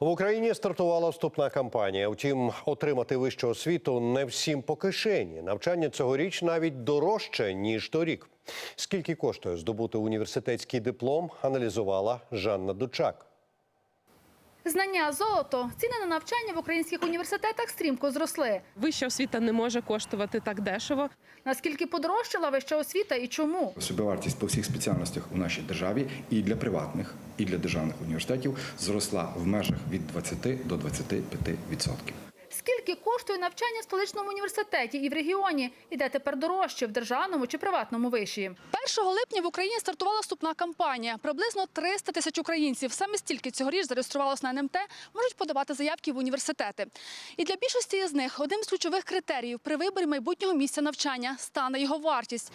В Україні стартувала вступна кампанія. Втім, отримати вищу освіту не всім по кишені. Навчання цьогоріч навіть дорожче ніж торік. Скільки коштує здобути університетський диплом, аналізувала Жанна Дучак. Знання золото. Ціни на навчання в українських університетах стрімко зросли. Вища освіта не може коштувати так дешево. Наскільки подорожчала вища освіта і чому? Собівартість по всіх спеціальностях у нашій державі і для приватних, і для державних університетів зросла в межах від 20 до 25 відсотків. Скільки коштує навчання в столичному університеті і в регіоні? І де тепер дорожче в державному чи приватному виші? 1 липня в Україні стартувала вступна кампанія. Приблизно 300 тисяч українців. Саме стільки цьогоріч зареєструвалось на НМТ, можуть подавати заявки в університети. І для більшості з них одним з ключових критеріїв при виборі майбутнього місця навчання стане його вартість.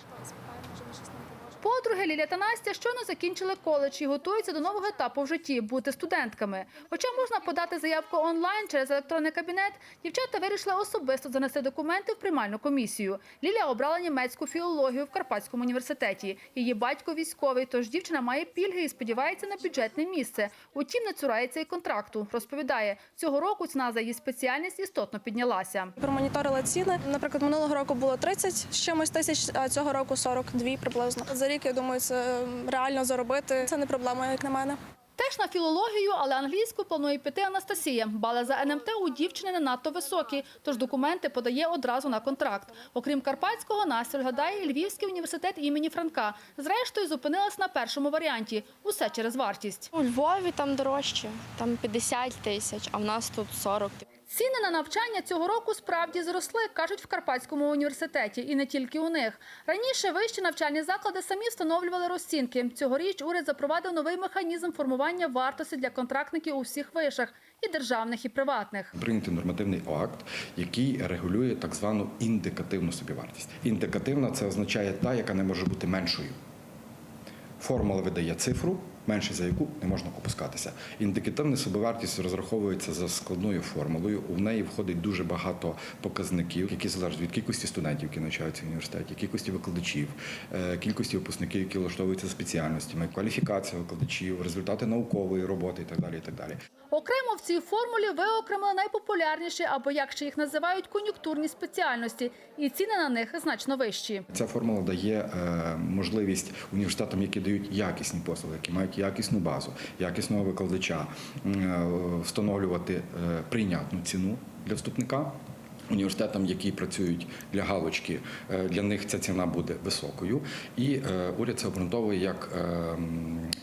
Подруги Ліля та Настя щойно закінчили коледж і готуються до нового етапу в житті бути студентками. Хоча можна подати заявку онлайн через електронний кабінет, дівчата вирішили особисто занести документи в приймальну комісію. Ліля обрала німецьку філологію в Карпатському університеті. Її батько військовий, тож дівчина має пільги і сподівається на бюджетне місце. Утім, не цурається і контракту. Розповідає, цього року ціна за її спеціальність істотно піднялася. Промоніторила ціни. Наприклад, минулого року було 30 з чимось тисяч, а цього року 42 приблизно. За рік, я думаю, це реально заробити. Це не проблема, як на мене. Теж на філологію, але англійську планує піти Анастасія. Бали за НМТ у дівчини не надто високі, тож документи подає одразу на контракт. Окрім Карпатського, Настя і Львівський університет імені Франка. Зрештою, зупинилась на першому варіанті. Усе через вартість. У Львові там дорожче, там 50 тисяч, а в нас тут 40. Ціни на навчання цього року справді зросли, кажуть в Карпатському університеті, і не тільки у них. Раніше вищі навчальні заклади самі встановлювали розцінки. Цьогоріч уряд запровадив новий механізм формування вартості для контрактників у всіх вишах і державних, і приватних. Прийнятий нормативний акт, який регулює так звану індикативну собівартість. Індикативна це означає та, яка не може бути меншою. Формула видає цифру, менше за яку не можна опускатися. Індикативна собівартість розраховується за складною формулою. У неї входить дуже багато показників, які залежать від кількості студентів, які навчаються в університеті, кількості викладачів, е, кількості випускників, які влаштовуються спеціальностями, кваліфікація викладачів, результати наукової роботи і так далі. І так далі. Окремо в цій формулі виокремили найпопулярніші або як ще їх називають кон'юнктурні спеціальності, і ціни на них значно вищі. Ця формула дає е, можливість університетам, які дають якісні послуги, які мають якісну базу, якісного викладача, е, встановлювати е, прийнятну ціну для вступника. Університетам, які працюють для галочки, е, для них ця ціна буде високою, і уряд це обґрунтовує як е,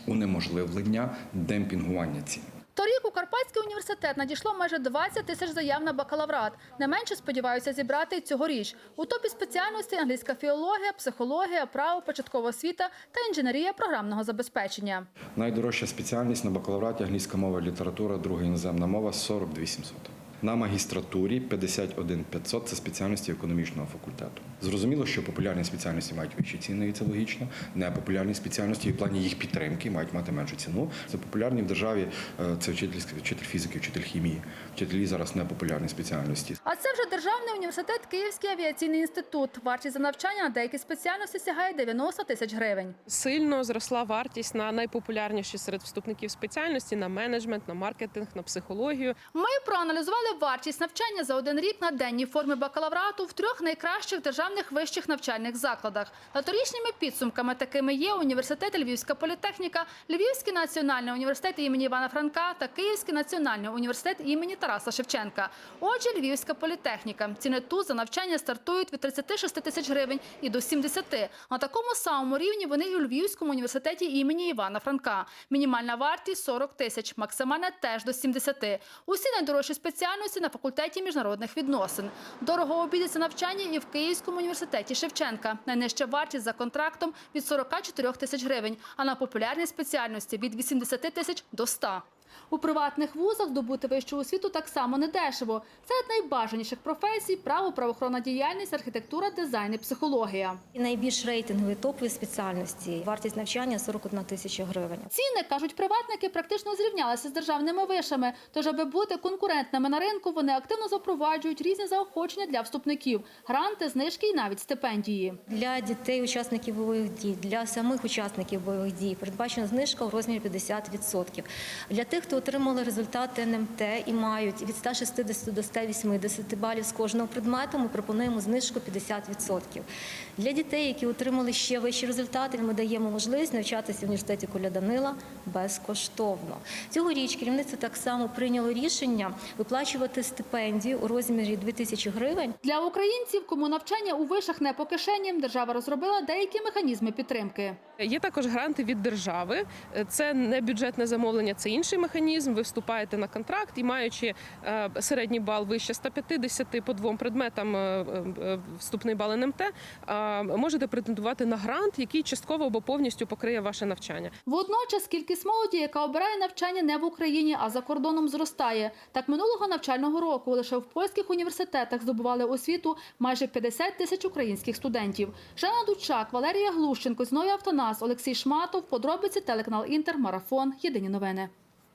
унеможливлення демпінгування цін. Торік у Карпатський університет надійшло майже 20 тисяч заяв на бакалаврат. Не менше сподіваються зібрати цьогоріч. У топі спеціальності англійська філологія, психологія, право, початкова освіта та інженерія програмного забезпечення. Найдорожча спеціальність на бакалавраті англійська мова, література, друга іноземна мова 42 700. На магістратурі 51 500 – це спеціальності економічного факультету. Зрозуміло, що популярні спеціальності мають вищі ціни, і це логічно. Непопулярні спеціальності в плані їх підтримки мають мати меншу ціну. Це популярні в державі. е, Це вчительський вчитель фізики, вчитель хімії. Вчителі зараз непопулярні спеціальності. А це вже державний університет Київський авіаційний інститут. Вартість за навчання на деякі спеціальності сягає 90 тисяч гривень. Сильно зросла вартість на найпопулярніші серед вступників спеціальності на менеджмент, на маркетинг, на психологію. Ми проаналізували вартість навчання за один рік на денній формі бакалаврату в трьох найкращих державних вищих навчальних закладах. За торічніми підсумками такими є університет Львівська політехніка, Львівський національний університет імені Івана Франка та Київський національний університет імені Тараса Шевченка. Отже, Львівська політехніка. Ціни тут за навчання стартують від 36 тисяч гривень і до 70. На такому самому рівні вони і у Львівському університеті імені Івана Франка. Мінімальна вартість 40 тисяч, максимальна теж до 70. Усі найдорожчі спеціальності на факультеті міжнародних відносин. Дорого обійдеться навчання і в Київському університеті Шевченка. Найнижча вартість за контрактом від 44 тисяч гривень, а на популярні спеціальності від 80 тисяч до 100. У приватних вузах здобути вищу освіту так само недешево. Серед найбажаніших професій право, правоохоронна діяльність, архітектура, дизайн і психологія. Найбільш рейтингові топові спеціальності. Вартість навчання 41 тисяча гривень. Ціни, кажуть приватники, практично зрівнялися з державними вишами. Тож, аби бути конкурентними на ринку, вони активно запроваджують різні заохочення для вступників, гранти, знижки і навіть стипендії. Для дітей, учасників бойових дій, для самих учасників бойових дій передбачена знижка у розмірі 50%. Для тих тих, хто отримали результати НМТ і мають від 160 до 180 балів з кожного предмету, ми пропонуємо знижку 50%. Для дітей, які отримали ще вищі результати, ми даємо можливість навчатися в університеті Коля Данила безкоштовно. Цьогоріч керівництво так само прийняло рішення виплачувати стипендію у розмірі 2000 гривень Для українців, кому навчання у вишах не по кишені, держава розробила деякі механізми підтримки. Є також гранти від держави. Це не бюджетне замовлення, це інший механізм. Ви вступаєте на контракт і маючи е, середній бал вище 150 по двом предметам е, е, вступний бал НМТ, можете претендувати на грант, який частково або повністю покриє ваше навчання. Водночас кількість молоді, яка обирає навчання не в Україні, а за кордоном, зростає. Так минулого навчального року лише в польських університетах здобували освіту майже 50 тисяч українських студентів. Жанна Дучак, Валерія Глущенко, Зноя Автонас, Олексій Шматов. Подробиці телеканал Інтер, Марафон. Єдині новини.